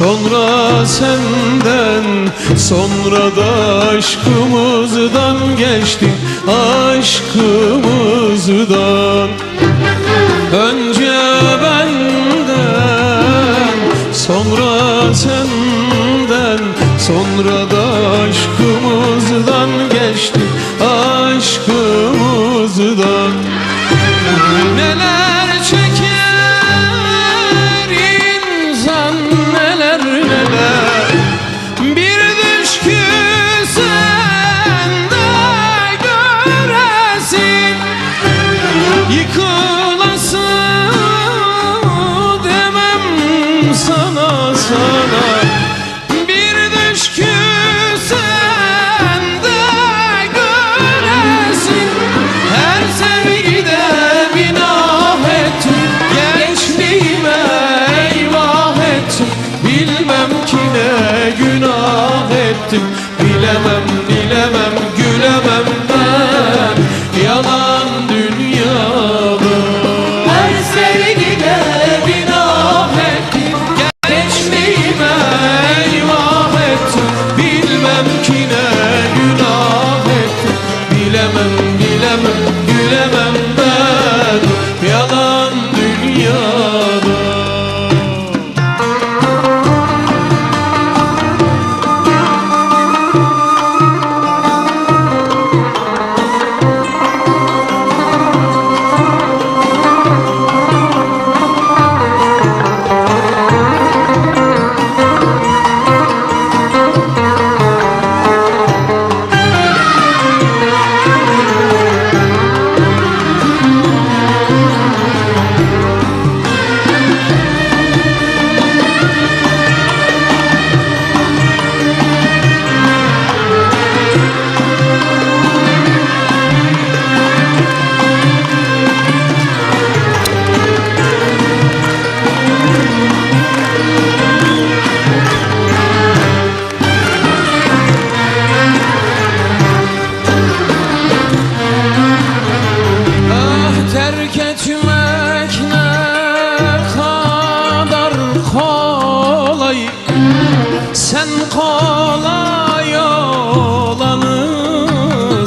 Sonra senden Sonra da aşkımızdan geçtik Aşkımızdan. Önce benden Sonra senden Sonra da aşkımızdan geçtik Aşkımızdan. Neler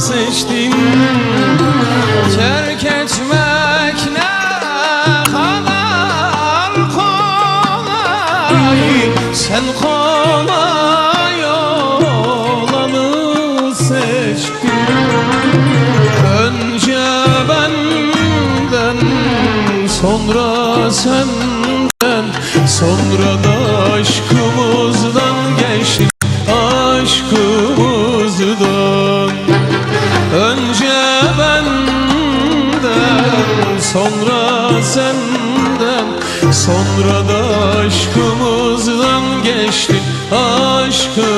seçtin Terk etmek ne kadar kolay. Sen kolay olanı seçtin. Önce benden sonra senden sonra da sonra senden Sonra da aşkımızdan geçtin aşkım